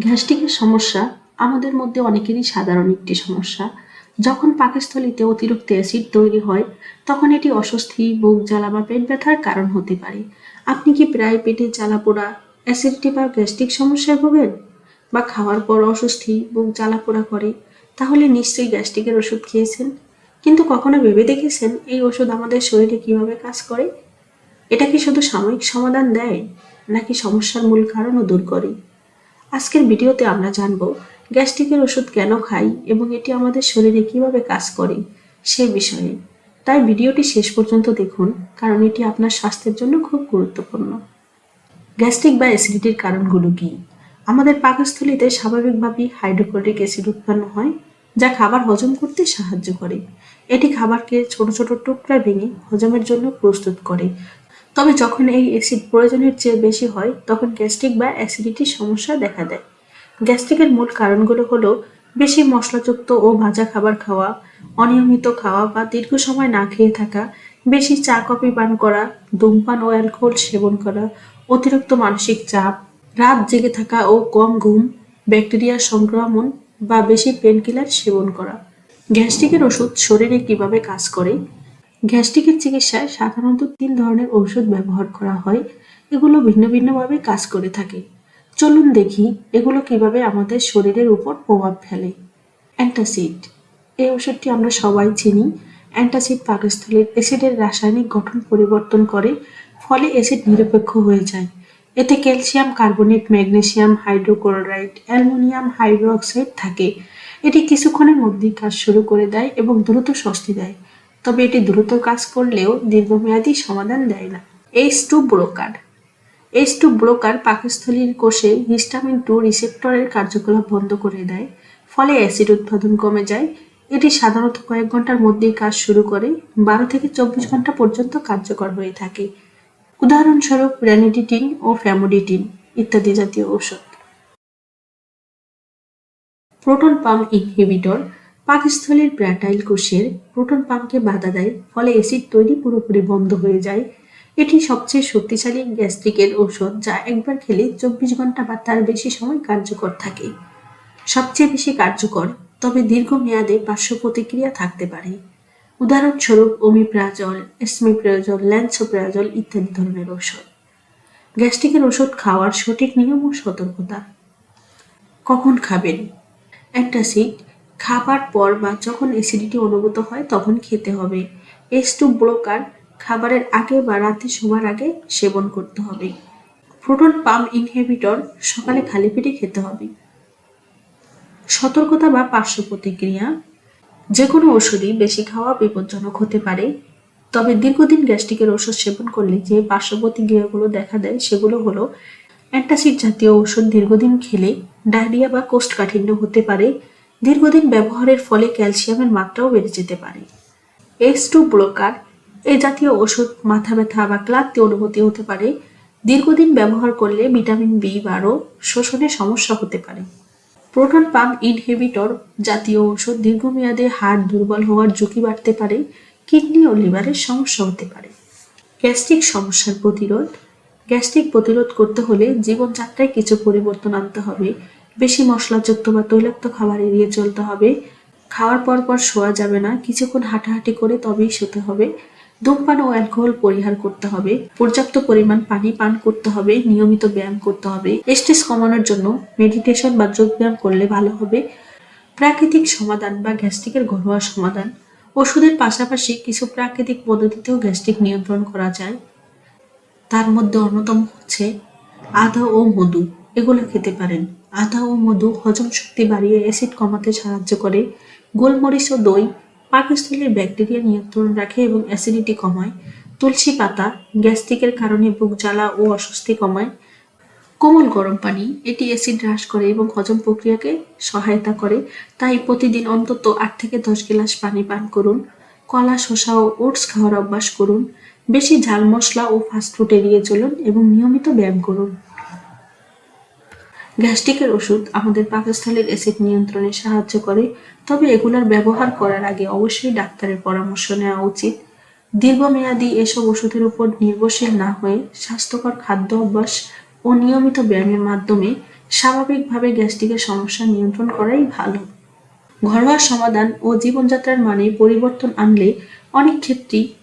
গ্যাস্ট্রিকের সমস্যা আমাদের মধ্যে অনেকেরই সাধারণ একটি সমস্যা। যখন পাকস্থলীতে অতিরিক্ত অ্যাসিড তৈরি হয়, তখন এটি অস্বস্তি, বুক জ্বালা বা পেট ব্যথার কারণ হতে পারে। আপনি কি প্রায় পেটে জ্বালা পোড়া অ্যাসিডিটি বা গ্যাস্ট্রিক সমস্যায় ভোগেন? বা খাওয়ার পর অস্বস্তি, বুক জ্বালা পোড়া করে, তাহলে নিশ্চয়ই গ্যাস্ট্রিকের ওষুধ খেয়েছেন। কিন্তু কখনো ভেবে দেখেছেন এই ওষুধ আমাদের শরীরে কীভাবে কাজ করে? এটা কি শুধু সাময়িক সমাধান দেয়, নাকি সমস্যার মূল কারণও দূর করে? আজকের ভিডিওতে আমরা জানব গ্যাস্ট্রিকের ওষুধ কেন খাই এবং এটি আমাদের শরীরে কীভাবে কাজ করে সে বিষয়ে। তাই ভিডিওটি শেষ পর্যন্ত দেখুন, কারণ এটি আপনার স্বাস্থ্যের জন্য খুব গুরুত্বপূর্ণ। গ্যাস্ট্রিক বা অ্যাসিডিটির কারণগুলো কি? আমাদের পাকস্থলীতে স্বাভাবিকভাবেই হাইড্রোক্লোরিক অ্যাসিড উৎপন্ন হয়, যা খাবার হজম করতে সাহায্য করে। এটি খাবারকে ছোট ছোট টুকরা ভেঙে হজমের জন্য প্রস্তুত করে তবে যখন এই অ্যাসিড প্রয়োজনের চেয়ে বেশি হয়, তখন গ্যাস্ট্রিক বা অ্যাসিডিটির সমস্যা দেখা দেয়। গ্যাস্ট্রিকের মূল কারণগুলো হলো বেশি মশলাযুক্ত ও ভাজা খাবার খাওয়া, অনিয়মিত খাওয়া বা দীর্ঘ সময় না খেয়ে থাকা, বেশি চা কফি পান করা, ধূমপান ও অ্যালকোহল সেবন করা, অতিরিক্ত মানসিক চাপ, রাত জেগে থাকা ও কম ঘুম ব্যাকটেরিয়ার সংক্রমণ বা বেশি পেনকিলার সেবন করা। গ্যাস্ট্রিকের ওষুধ শরীরে কীভাবে কাজ করে গ্যাস্ট্রিকের চিকিৎসায় সাধারণত তিন ধরনের ঔষধ ব্যবহার করা হয়। এগুলো ভিন্ন ভিন্নভাবে কাজ করে থাকে। চলুন দেখি এগুলো কীভাবে আমাদের শরীরের উপর প্রভাব ফেলে। অ্যান্টাসিড। এই ওষুধটি আমরা সবাই চিনি। অ্যান্টাসিড পাকস্থলীর অ্যাসিডের রাসায়নিক গঠন পরিবর্তন করে, ফলে অ্যাসিড নিরপেক্ষ হয়ে যায়। এতে calcium, carbonate, magnesium, hydrochloride, aluminium, hydroxide থাকে। এটি কিছুক্ষণের মধ্যেই কাজ শুরু করে দেয় এবং দ্রুত স্বস্তি দেয়। তবে এটি দ্রুত কাজ করলেও দীর্ঘমেয়াদী সমাধান দেয় না। H two blocker H two blocker পাকস্থলীর কোষে হিস্টামিন টু রিসেপ্টরের কার্যকলাপ বন্ধ করে দেয়, ফলে অ্যাসিড উৎপাদন কমে যায়। এটি সাধারণত কয়েক ঘণ্টার মধ্যেই কাজ শুরু করে, বারো থেকে চব্বিশ ঘণ্টা পর্যন্ত কার্যকর হয়ে থাকে। উদাহরণস্বরূপ র্যানিডিটিন ও ফ্যামোডিটিন ইত্যাদি জাতীয় ঔষধ। প্রোটন পাম্প ইনহিবিটর পাকস্থলীর প্যাটাইল কোষের প্রোটন পাম্পকে বাধা দেয়, ফলে অ্যাসিড তৈরি পুরোপুরি বন্ধ হয়ে যায়। এটি সবচেয়ে শক্তিশালী গ্যাস্ট্রিকের ঔষধ, যা একবার খেলে চব্বিশ ঘণ্টা বা তার বেশি সময় কার্যকর থাকে। সবচেয়ে বেশি কার্যকর, তবে দীর্ঘমেয়াদে পার্শ্ব প্রতিক্রিয়া থাকতে পারে। উদাহরণস্বরূপ ওমিপ্রাজল, এসমিপ্রাজল, ল্যান্সোপ্রাজল ইত্যাদি ধরনের ওষুধ গ্যাস্ট্রিকের ওষুধ খাওয়ার সঠিক নিয়ম ও সতর্কতা। কখন খাবেন? অ্যান্টাসিড খাবার পর বা যখন অ্যাসিডিটি অনুভূত হয়, তখন খেতে হবে। এস টু ব্লকার খাবারের আগে বা রাতে শোবার আগে সেবন করতে হবে। প্রোটন পাম্প ইনহিবিটর সকালে খালি পেটে খেতে হবে। সতর্কতা বা পার্শ্ব প্রতিক্রিয়া। যে কোনো ওষুধই বেশি খাওয়া বিপজ্জনক হতে পারে। তবে দীর্ঘদিন গ্যাস্ট্রিকের ওষুধ সেবন করলে যে পার্শ্ব প্রতিক্রিয়াগুলো দেখা দেয়, সেগুলো হলো অ্যান্টাসিড জাতীয় ওষুধ দীর্ঘদিন খেলে ডায়রিয়া বা কোষ্ঠকাঠিন্য হতে পারে। দীর্ঘদিন ব্যবহারের ফলে ক্যালসিয়ামের মাত্রাও বেড়ে যেতে পারে। এস টু ব্লকার এই জাতীয় ওষুধ, মাথা ব্যথা বা ক্লান্তি অনুভূতি হতে পারে। দীর্ঘদিন ব্যবহার করলে ভিটামিন বি বারো শোষণে সমস্যা হতে পারে। প্রোটন পাম্প ইনহিবিটর জাতীয় ওষুধ দীর্ঘমেয়াদে হাড় দুর্বল হওয়ার ঝুঁকি বাড়তে পারে, কিডনি ও লিভারের সমস্যা হতে পারে। গ্যাস্ট্রিক সমস্যার প্রতিরোধ, গ্যাস্ট্রিক প্রতিরোধ করতে হলে জীবনযাত্রায় কিছু পরিবর্তন আনতে হবে। বেশি মশলাযুক্ত বা তৈলাক্ত খাবার এড়িয়ে চলতে হবে। খাওয়ার পর পর শোয়া যাবে না। কিছুক্ষণ হাঁটাহাঁটি করে তবেই শুতে হবে। ধূমপান ও অ্যালকোহল পরিহার করতে হবে। পর্যাপ্ত পরিমাণ পানি পান করতে হবে। নিয়মিত ব্যায়াম করতে হবে। স্ট্রেস কমানোর জন্য মেডিটেশন বা যোগ ব্যায়াম করলে ভালো হবে। প্রাকৃতিক সমাধান বা গ্যাস্ট্রিকের ঘরোয়া সমাধান। ওষুধের পাশাপাশি কিছু প্রাকৃতিক পদ্ধতিতেও গ্যাস্ট্রিক নিয়ন্ত্রণ করা যায়। তার মধ্যে অন্যতম হচ্ছে আদা ও মধু। এগুলো খেতে পারেন। আদা ও মধু হজম শক্তি বাড়িয়ে অ্যাসিড কমাতে সাহায্য করে। গোলমরিচ ও দই পাকস্থলীর ব্যাকটেরিয়া নিয়ন্ত্রণ রাখে এবং অ্যাসিডিটি কমায়। তুলসী পাতা গ্যাস্ট্রিকের কারণে বুক জ্বালা ও অস্বস্তি কমায়। কোমল গরম পানি, এটি অ্যাসিড হ্রাস করে এবং হজম প্রক্রিয়াকে সহায়তা করে। তাই প্রতিদিন অন্তত আট থেকে দশ গ্লাস পানি পান করুন। কলা, শসা ও ওটস খাওয়ার অভ্যাস করুন। বেশি ঝাল মশলা ও ফাস্টফুড এড়িয়ে চলুন এবং নিয়মিত ব্যায়াম করুন। গ্যাস্ট্রিকের ওষুধ আমাদের পাকস্থলীর অ্যাসিড নিয়ন্ত্রণে সাহায্য করে, তবে এগুলোর ব্যবহার করার আগে অবশ্যই ডাক্তারের পরামর্শ নেওয়া উচিত। দীর্ঘমেয়াদী এসব ওষুধের উপর নির্ভরশীল না হয়ে স্বাস্থ্যকর খাদ্য অভ্যাস ও নিয়মিত ব্যায়ামের মাধ্যমে স্বাভাবিকভাবে গ্যাস্ট্রিকের সমস্যা নিয়ন্ত্রণ করাই ভালো। ঘরোয়া সমাধান ও জীবনযাত্রার মানে পরিবর্তন আনলে অনেক ক্ষেত্রেই